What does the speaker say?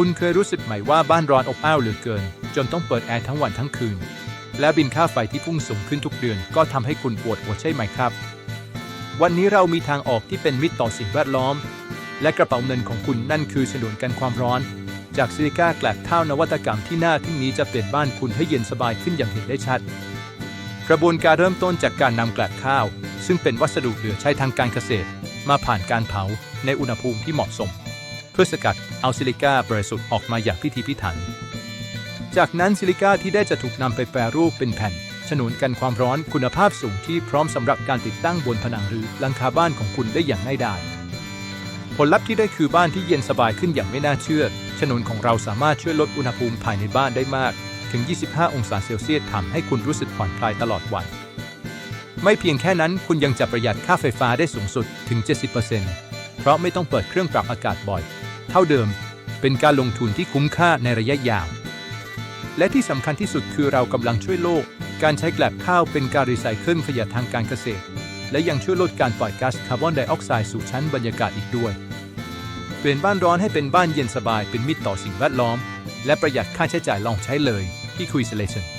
คุณเคยรู้สึกไหมว่าบ้านร้อนอบอ้าวเหลือเกิน จนต้องเปิดแอร์ทั้งวันทั้งคืน และบินค่าไฟที่พุ่งสูงขึ้นทุกเดือนก็ทำให้คุณปวดหัวใช่ไหมครับ วันนี้เรามีทางออกที่เป็นมิตรต่อสิ่งแวดล้อม และกระเป๋าเงินของคุณนั่นคือฉนวนกันความร้อน จากซิลิก้าแกลบเท่านวัตกรรมที่น่าทึ่งนี้จะเปลี่ยนบ้านคุณให้เย็นสบายขึ้นอย่างเห็นได้ชัด กระบวนการเริ่มต้นจากการนำแกลบข้าว ซึ่งเป็นวัสดุเหลือใช้ทางการเกษตร มาผ่านการเผาในอุณหภูมิที่เหมาะสม พื่อสกัดเอาซิลิก้าบริสุทธิ์ออกมาอย่างพิถีพิถัน จากนั้นซิลิก้าที่ได้จะถูกนำไปแปรรูปเป็นแผ่นฉนวนกันความร้อนคุณภาพสูงที่พร้อมสำหรับการติดตั้งบนผนังหรือหลังคาบ้านของคุณได้อย่างง่ายดายผลลัพธ์ที่ได้คือบ้านที่เย็นสบายขึ้นอย่างไม่น่าเชื่อฉนวนของเราสามารถช่วยลดอุณหภูมิภายในบ้านได้มาก ถึง 25 องศาเซลเซียสทำให้คุณรู้สึกผ่อนคลายตลอดวัน ไม่เพียงแค่นั้นคุณยังจะประหยัดค่าไฟฟ้าได้สูงสุดถึง 70%เพราะไม่ต้องเปิดเครื่องปรับอากาศบ่อย เท่าเดิม เป็นการลงทุนที่คุ้มค่าในระยะยาว และที่สำคัญที่สุดคือเรากำลังช่วยโลก การใช้แกลบข้าวเป็นการรีไซเคิลขยะทางการเกษตร และยังช่วยลดการปล่อยก๊าซคาร์บอนไดออกไซด์สู่ชั้นบรรยากาศอีกด้วย เปลี่ยนบ้านร้อนให้เป็นบ้านเย็นสบายเป็นมิตรต่อสิ่งแวดล้อม และประหยัดค่าใช้จ่ายลองใช้เลยที่คุยเซเลชัน